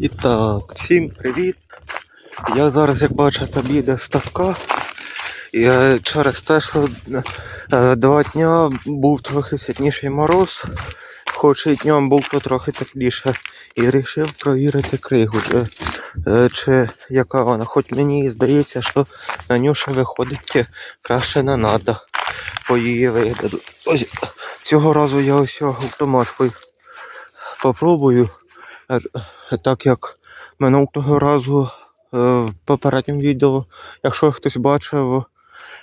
І так, всім привіт. Я зараз, як бачите, біля ставка. І е, через те, що е, два дня був трохи сильніший мороз, хоч і днем був трохи тепліше. І вирішив провірити кригу, е, е, чи яка вона. Хоч мені здається, що на ще виходить краще не треба по її вигляду. Ось цього разу я ось автомашкою попробую. Так як минулого разу е, в попередньому відео, якщо хтось бачив,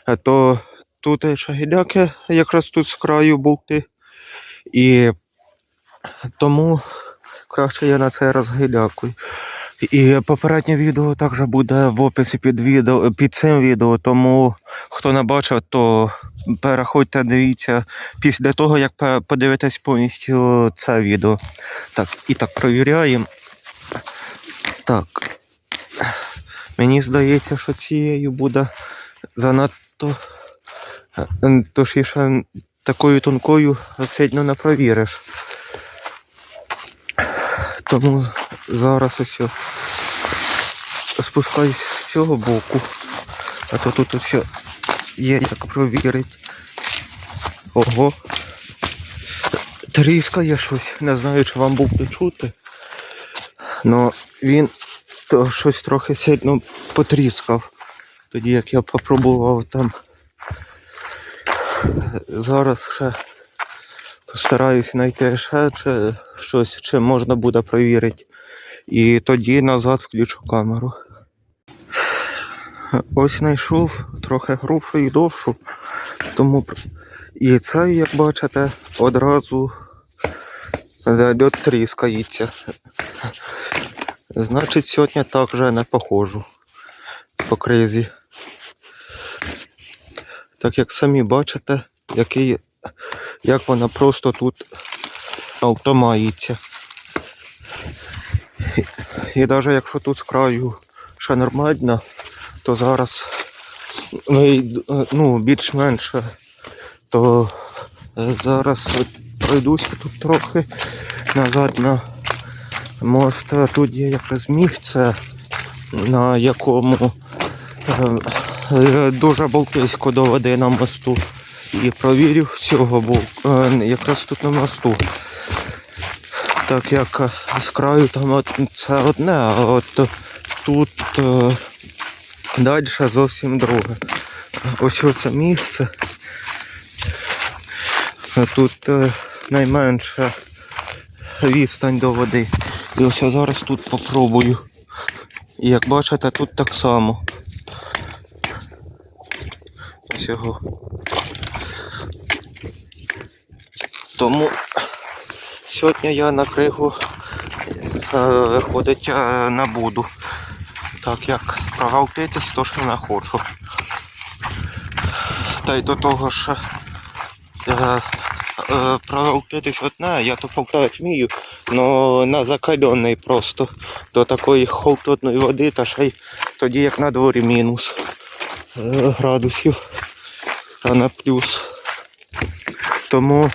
е, то тут ще гіляки якраз тут з краю бути. І тому краще я на цей раз гілякую. І попереднє відео також буде в описі під відео під цим відео, тому хто не бачив, то переходьте, дивіться після того, як подивитесь повністю це відео. Так, і так провіряємо. Так. Мені здається, що цією буде занадто. е, Точніше, такою тонкою сильно не провіриш. Тому зараз ось спускаюсь з цього боку. А то тут все є як провірити. Ого. Тріскає щось. Не знаю, чи вам буде чути. Но він то щось трохи сильно потріскав. Тоді як я попробував там. Зараз ще постараюсь знайти ще чи щось, чи можна буде провірити. І тоді назад включу камеру. Ось знайшов трохи грубшу і довшу. Тому і це, як бачите, одразу тріскається. Значить, сьогодні так вже не похожу по кризі. Так як самі бачите, який, як вона просто тут автомається. І навіть якщо тут з краю ще нормально, то зараз ну, більш-менш, то е, зараз пройдуся тут трохи назад на мост. Тут є якраз місце, на якому е, е, дуже близько до води на мосту. І провірив цього е, якраз тут на мосту. Так як з краю там це одне, а от тут далі зовсім друге. Ось це місце. Тут е, найменша відстань до води. І ось я зараз тут попробую. І як бачите, тут так само. Ось його. Тому сьогодні я на кригу е, виходить е, буду. Так як прогавтитись, то що не хочу. Та й до того ж е, е, прогавтитись одне, я то повтати вмію, але на закалений просто до такої холодної води, та ще й тоді як на дворі мінус е, градусів, а на плюс. Тому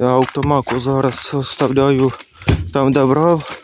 автомаку зараз вставляю там, де брав.